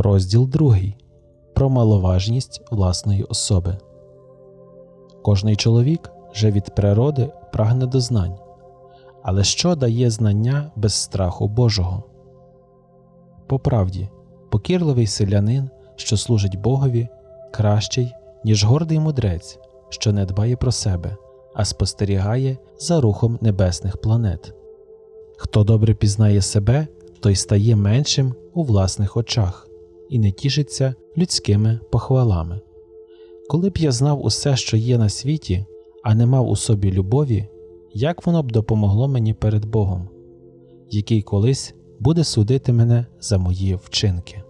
Розділ 2. Про маловажність власної особи. Кожний чоловік же від природи прагне до знань. Але що дає знання без страху Божого? По правді, покірливий селянин, що служить Богові, кращий, ніж гордий мудрець, що не дбає про себе, а спостерігає за рухом небесних планет. Хто добре пізнає себе, той стає меншим у власних очах і не тішиться людськими похвалами. Коли б я знав усе, що є на світі, а не мав у собі любові, як воно б допомогло мені перед Богом, який колись буде судити мене за мої вчинки.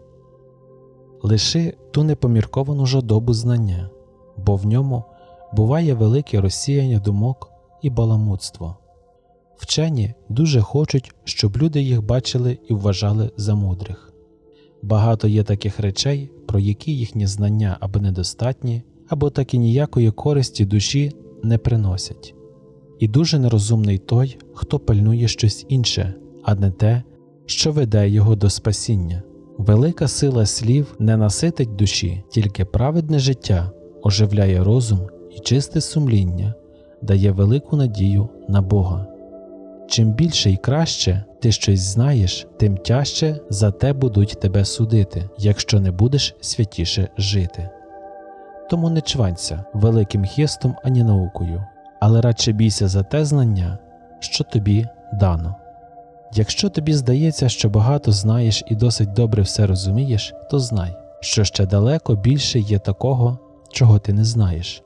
Лиши ту непомірковану жадобу знання, бо в ньому буває велике розсіяння думок і баламутство. Вчені дуже хочуть, щоб люди їх бачили і вважали за мудрих. Багато є таких речей, про які їхні знання або недостатні, або так і ніякої користі душі не приносять. І дуже нерозумний той, хто пильнує щось інше, а не те, що веде його до спасіння. Велика сила слів не наситить душі, тільки праведне життя оживляє розум і чисте сумління, дає велику надію на Бога. Чим більше і краще ти щось знаєш, тим тяжче за те будуть тебе судити, якщо не будеш святіше жити. Тому не чванься великим хистом ані наукою, але радше бійся за те знання, що тобі дано. Якщо тобі здається, що багато знаєш і досить добре все розумієш, то знай, що ще далеко більше є такого, чого ти не знаєш.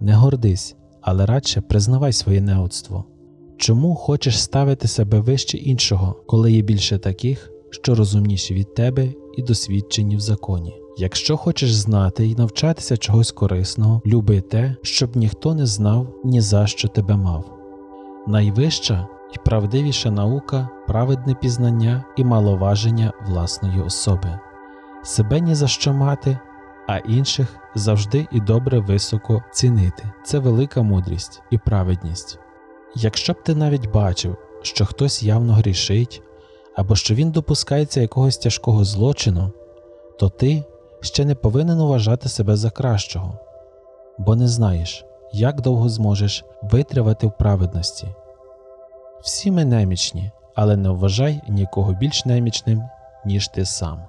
Не гордись, але радше признавай своє неудство. Чому хочеш ставити себе вище іншого, коли є більше таких, що розумніші від тебе і досвідчені в законі? Якщо хочеш знати і навчатися чогось корисного, люби те, щоб ніхто не знав ні за що тебе мав. Найвища і правдивіша наука праведне пізнання і маловаження власної особи, себе ні за що мати, а інших завжди і добре високо цінити це велика мудрість і праведність. Якщо б ти навіть бачив, що хтось явно грішить, або що він допускається якогось тяжкого злочину, то ти ще не повинен вважати себе за кращого, бо не знаєш, як довго зможеш витривати в праведності. Всі ми немічні, але не вважай нікого більш немічним, ніж ти сам.